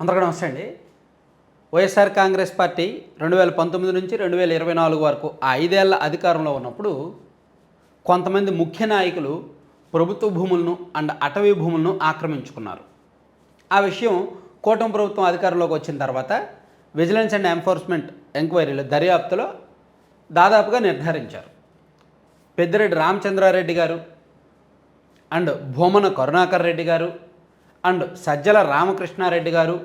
అందరికీ నమస్తే అండి. వైఎస్ఆర్ కాంగ్రెస్ పార్టీ రెండు వేల పంతొమ్మిది నుంచి రెండు వేల ఇరవై నాలుగు వరకు ఆ ఐదేళ్ళ అధికారంలో ఉన్నప్పుడు కొంతమంది ముఖ్య నాయకులు ప్రభుత్వ భూములను అండ్ అటవీ భూములను ఆక్రమించుకున్నారు. ఆ విషయం కూటమి ప్రభుత్వం అధికారంలోకి వచ్చిన తర్వాత విజిలెన్స్ అండ్ ఎన్ఫోర్స్మెంట్ ఎంక్వైరీలు దర్యాప్తులో దాదాపుగా నిర్ధారించారు. పెద్దిరెడ్డి రామచంద్రారెడ్డి గారు అండ్ భూమన కరుణాకర్ రెడ్డి గారు అండ్ సజ్జల రామకృష్ణారెడ్డి గారు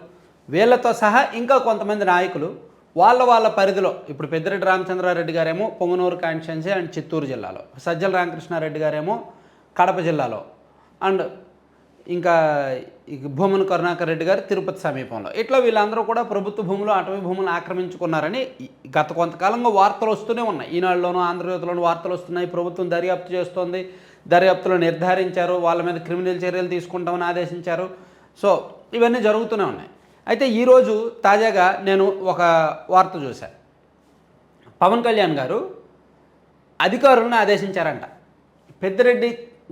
వీళ్ళతో సహా ఇంకా కొంతమంది నాయకులు వాళ్ళ వాళ్ళ పరిధిలో ఇప్పుడు పెద్దిరెడ్డి రామచంద్రారెడ్డి గారేమో పొంగనూరు కాన్స్టిట్యున్సీ అండ్ చిత్తూరు జిల్లాలో సజ్జల రామకృష్ణారెడ్డి గారేమో కడప జిల్లాలో అండ్ ఇంకా భూమన కరుణాకర్ రెడ్డి గారు తిరుపతి సమీపంలో. ఇట్లా వీళ్ళందరూ కూడా ప్రభుత్వ భూములు అటవీ భూములు ఆక్రమించుకున్నారని గత కొంతకాలంగా వార్తలు వస్తూనే ఉన్నాయి. ఈనాడులోనూ ఆంధ్రజ్యోతిలోనూ వార్తలు వస్తున్నాయి. ప్రభుత్వం దర్యాప్తు చేస్తోంది. దర్యాప్తులో నిర్ధారించారు వాళ్ళ మీద క్రిమినల్ చర్యలు తీసుకుంటామని ఆదేశించారు. సో ఇవన్నీ జరుగుతూనే ఉన్నాయి. అయితే ఈరోజు తాజాగా నేను ఒక వార్త చూశాను పవన్ కళ్యాణ్ గారు అధికారులను ఆదేశించారంట. పెద్దిరెడ్డి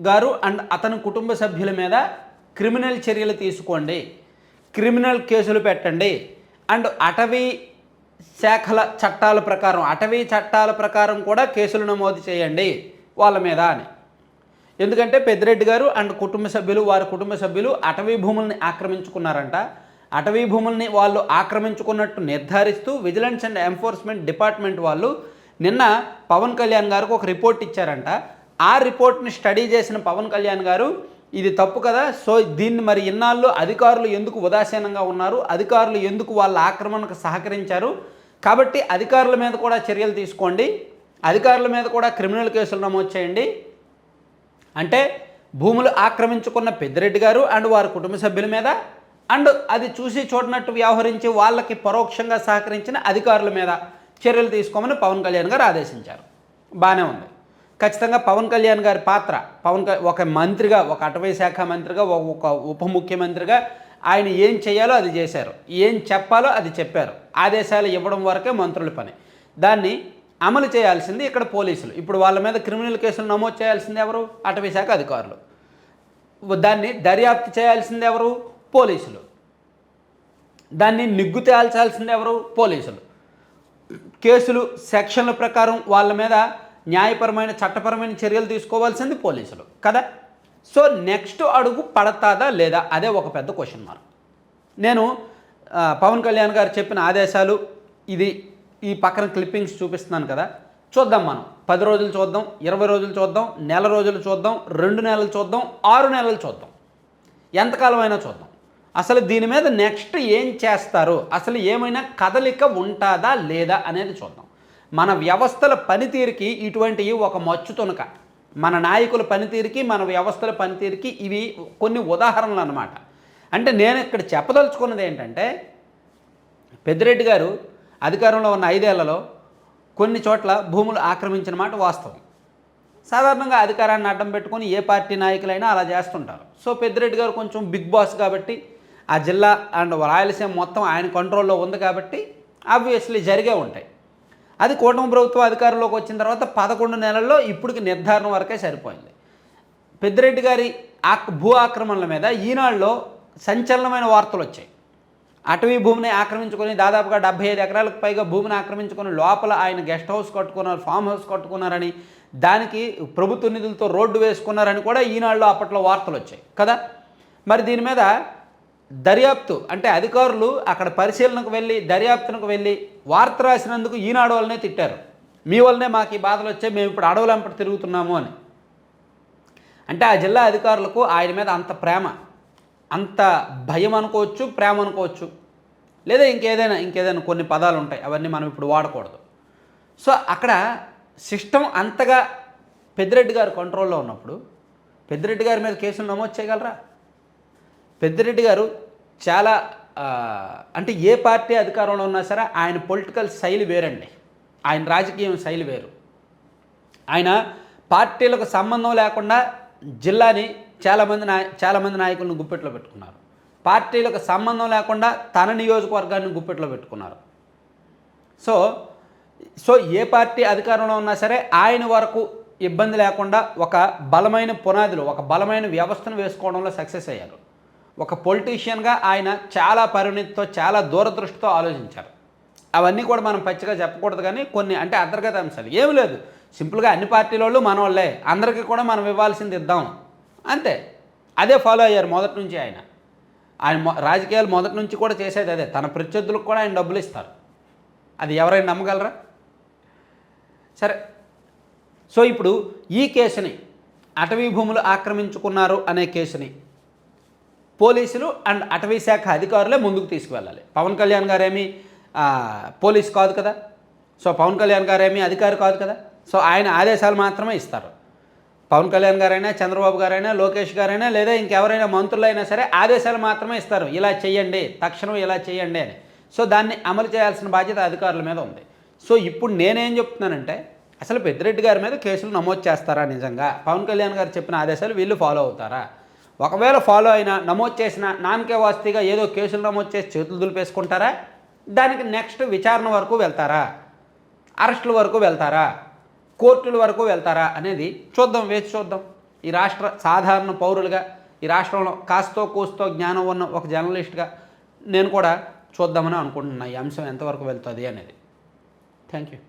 గారు అండ్ అతని కుటుంబ సభ్యుల మీద క్రిమినల్ చర్యలు తీసుకోండి క్రిమినల్ కేసులు పెట్టండి అండ్ అటవీ శాఖల చట్టాల ప్రకారం అటవీ చట్టాల ప్రకారం కూడా కేసులు నమోదు చేయండి వాళ్ళ మీద అని. ఎందుకంటే పెద్దిరెడ్డి గారు అండ్ కుటుంబ సభ్యులు వారి కుటుంబ సభ్యులు అటవీ భూముల్ని ఆక్రమించుకున్నారంట. అటవీ భూముల్ని వాళ్ళు ఆక్రమించుకున్నట్టు నిర్ధారిస్తూ విజిలెన్స్ అండ్ ఎన్ఫోర్స్మెంట్ డిపార్ట్మెంట్ వాళ్ళు నిన్న పవన్ కళ్యాణ్ గారికి ఒక రిపోర్ట్ ఇచ్చారంట. ఆ రిపోర్ట్ని స్టడీ చేసిన పవన్ కళ్యాణ్ గారు ఇది తప్పు కదా సో దీన్ని మరి ఇన్నాళ్ళు అధికారులు ఎందుకు ఉదాసీనంగా ఉన్నారు అధికారులు ఎందుకు వాళ్ళ ఆక్రమణకు సహకరించారు? కాబట్టి అధికారుల మీద కూడా చర్యలు తీసుకోండి. అధికారుల మీద కూడా క్రిమినల్ కేసులు నమోదు చేయండి. అంటే భూములు ఆక్రమించుకున్న పెద్దిరెడ్డి గారు అండ్ వారి కుటుంబ సభ్యుల మీద అండ్ అది చూసి చూడనట్టు వ్యవహరించి వాళ్ళకి పరోక్షంగా సహకరించిన అధికారుల మీద చర్యలు తీసుకోమని పవన్ కళ్యాణ్ గారు ఆదేశించారు. బాగానే ఉంది. ఖచ్చితంగా పవన్ కళ్యాణ్ గారి పాత్ర పవన్ ఒక మంత్రిగా ఒక అటవీ శాఖ మంత్రిగా ఒక ఉప ముఖ్యమంత్రిగా ఆయన ఏం చేయాలో అది చేశారు. ఏం చెప్పాలో అది చెప్పారు. ఆదేశాలు ఇవ్వడం వరకే మంత్రుల పని. దాన్ని అమలు చేయాల్సింది ఇక్కడ పోలీసులు. ఇప్పుడు వాళ్ళ మీద క్రిమినల్ కేసులు నమోదు చేయాల్సింది ఎవరు? అటవీ శాఖ అధికారులు. దాన్ని దర్యాప్తు చేయాల్సింది ఎవరు? పోలీసులు. దాన్ని నిగ్గు తేల్చాల్సింది ఎవరు? పోలీసులు. కేసులు సెక్షన్ల ప్రకారం వాళ్ళ మీద న్యాయపరమైన చట్టపరమైన చర్యలు తీసుకోవాల్సింది పోలీసులు. కదా? సో నెక్స్ట్ అడుగు పడతాదా లేదా? అదే ఒక పెద్ద క్వశ్చన్ మార్క్ నేను పవన్ కళ్యాణ్ గారు చెప్పిన ఆదేశాలు ఇది ఈ పక్కన క్లిప్పింగ్స్ చూపిస్తున్నాను కదా. చూద్దాం మనం. పది రోజులు చూద్దాం ఇరవై రోజులు చూద్దాం నెల రోజులు చూద్దాం రెండు నెలలు చూద్దాం ఆరు నెలలు చూద్దాం. ఎంతకాలం అయినా చూద్దాం. అసలు దీని మీద నెక్స్ట్ ఏం చేస్తారు? అసలు ఏమైనా కదలిక ఉంటుందా లేదా అనేది చూద్దాం. మన వ్యవస్థల పనితీరుకి ఇటువంటివి ఒక మచ్చు తునక. మన నాయకుల పనితీరుకి మన వ్యవస్థల పనితీరుకి ఇవి కొన్ని ఉదాహరణలు అన్నమాట. అంటే నేను ఇక్కడ చెప్పదలుచుకున్నది ఏంటంటే పెద్దిరెడ్డి గారు అధికారంలో ఉన్న ఐదేళ్ళలో కొన్ని చోట్ల భూములు ఆక్రమించిన మాట వాస్తవం. సాధారణంగా అధికారాన్ని అడ్డం పెట్టుకొని ఏ పార్టీ నాయకులైనా అలా చేస్తుంటారు. సో పెద్దిరెడ్డి గారు కొంచెం బిగ్ బాస్ కాబట్టి ఆ జిల్లా అండ్ రాయలసీమ మొత్తం ఆయన కంట్రోల్లో ఉంది కాబట్టి ఆబ్వియస్లీ జరిగే ఉంటాయి. అది కూటమి ప్రభుత్వం అధికారంలోకి వచ్చిన తర్వాత పదకొండు నెలల్లో ఇప్పటికి నిర్ధారణ వరకే సరిపోయింది. పెద్దిరెడ్డి గారి ఆక్ భూ ఆక్రమణల మీద ఈనాడులో సంచలనమైన వార్తలు వచ్చాయి. అటవీ భూమిని ఆక్రమించుకొని దాదాపుగా డెబ్బై ఐదు ఎకరాలకు పైగా భూమిని ఆక్రమించుకొని లోపల ఆయన గెస్ట్ హౌస్ కట్టుకున్నారు ఫామ్ హౌస్ కట్టుకున్నారని దానికి ప్రభుత్వ నిధులతో రోడ్డు వేసుకున్నారని కూడా ఈనాడులో అప్పట్లో వార్తలు వచ్చాయి. కదా? మరి దీని మీద దర్యాప్తు అంటే అధికారులు అక్కడ పరిశీలనకు వెళ్ళి దర్యాప్తునకు వెళ్ళి వార్త రాసినందుకు ఈనాడు వాళ్ళనే తిట్టారు. మీ వల్లనే మాకు ఈ బాధలు వచ్చాయి మేము ఇప్పుడు అడవులంపట తిరుగుతున్నాము అని. అంటే ఆ జిల్లా అధికారులకు ఆయన మీద అంత ప్రేమ. అంత భయం అనుకోవచ్చు ప్రేమ అనుకోవచ్చు. లేదా ఇంకేదైనా ఇంకేదైనా కొన్ని పదాలు ఉంటాయి అవన్నీ మనం ఇప్పుడు వాడకూడదు. సో అక్కడ సిస్టమ్ అంతగా పెద్దిరెడ్డి గారు కంట్రోల్లో ఉన్నప్పుడు పెద్దిరెడ్డి గారి మీద కేసులు నమోదు చేయగలరా? పెద్దిరెడ్డి గారు చాలా అంటే ఏ పార్టీ అధికారంలో ఉన్నా సరే ఆయన పొలిటికల్ శైలి వేరండి. ఆయన రాజకీయం శైలి వేరు. ఆయన పార్టీలకు సంబంధం లేకుండా జిల్లాని చాలామంది నాయ చాలామంది నాయకులను గుప్పెట్లో పెట్టుకున్నారు. పార్టీలకు సంబంధం లేకుండా తన నియోజకవర్గాన్ని గుప్పెట్లో పెట్టుకున్నారు. సో సో ఏ పార్టీ అధికారంలో ఉన్నా సరే ఆయన వరకు ఇబ్బంది లేకుండా ఒక బలమైన పునాదులు ఒక బలమైన వ్యవస్థను వేసుకోవడంలో సక్సెస్ అయ్యారు. ఒక పొలిటీషియన్గా ఆయన చాలా పరిణితితో చాలా దూరదృష్టితో ఆలోచించారు. అవన్నీ కూడా మనం పచ్చిగా చెప్పకూడదు కానీ కొన్ని అంటే అంతర్గత అంశాలు. ఏమి లేదు. సింపుల్గా అన్ని పార్టీల వాళ్ళు మన వాళ్ళే అందరికీ కూడా మనం ఇవ్వాల్సింది ఇద్దాం. అంతే. అదే ఫాలో అయ్యారు మొదటి నుంచి ఆయన. ఆయన రాజకీయాలు మొదటి నుంచి కూడా చేసేది అదే. తన ప్రత్యర్థులకు కూడా ఆయన డబ్బులు ఇస్తారు. అది ఎవరైనా నమ్మగలరా? సరే. సో ఇప్పుడు ఈ కేసుని అటవీ భూములు ఆక్రమించుకున్నారు అనే కేసుని పోలీసులు అండ్ అటవీ శాఖ అధికారులే ముందుకు తీసుకువెళ్ళాలి. పవన్ కళ్యాణ్ గారేమి పోలీస్ కాదు కదా? సో పవన్ కళ్యాణ్ గారేమి అధికారి కాదు కదా? సో ఆయన ఆదేశాలు మాత్రమే ఇస్తారు. పవన్ కళ్యాణ్ గారైనా చంద్రబాబు గారైనా లోకేష్ గారైనా లేదా ఇంకెవరైనా మంత్రులైనా సరే ఆదేశాలు మాత్రమే ఇస్తారు. ఇలా చేయండి తక్షణం ఇలా చేయండి అని. సో దాన్ని అమలు చేయాల్సిన బాధ్యత అధికారుల మీద ఉంది. సో ఇప్పుడు నేనేం చెప్తున్నానంటే అసలు పెద్దిరెడ్డి గారి మీద కేసులు నమోదు చేస్తారా నిజంగా? పవన్ కళ్యాణ్ గారు చెప్పిన ఆదేశాలు వీళ్ళు ఫాలో అవుతారా? ఒకవేళ ఫాలో అయినా నమోదు చేసిన నామకే వాస్తిగా ఏదో కేసులు నమోదు చేసి చేతులు దులిపేసుకుంటారా? దానికి నెక్స్ట్ విచారణ వరకు వెళ్తారా? అరెస్టుల వరకు వెళ్తారా? కోర్టుల వరకు వెళ్తారా అనేది చూద్దాం వేచి చూద్దాం. ఈ రాష్ట్ర సాధారణ పౌరులుగా ఈ రాష్ట్రంలో కాస్తో కూస్తో జ్ఞానం ఉన్న ఒక జర్నలిస్ట్గా నేను కూడా చూద్దామని అనుకుంటున్నాను ఈ అంశం ఎంతవరకు వెళ్తుంది అనేది. Thank you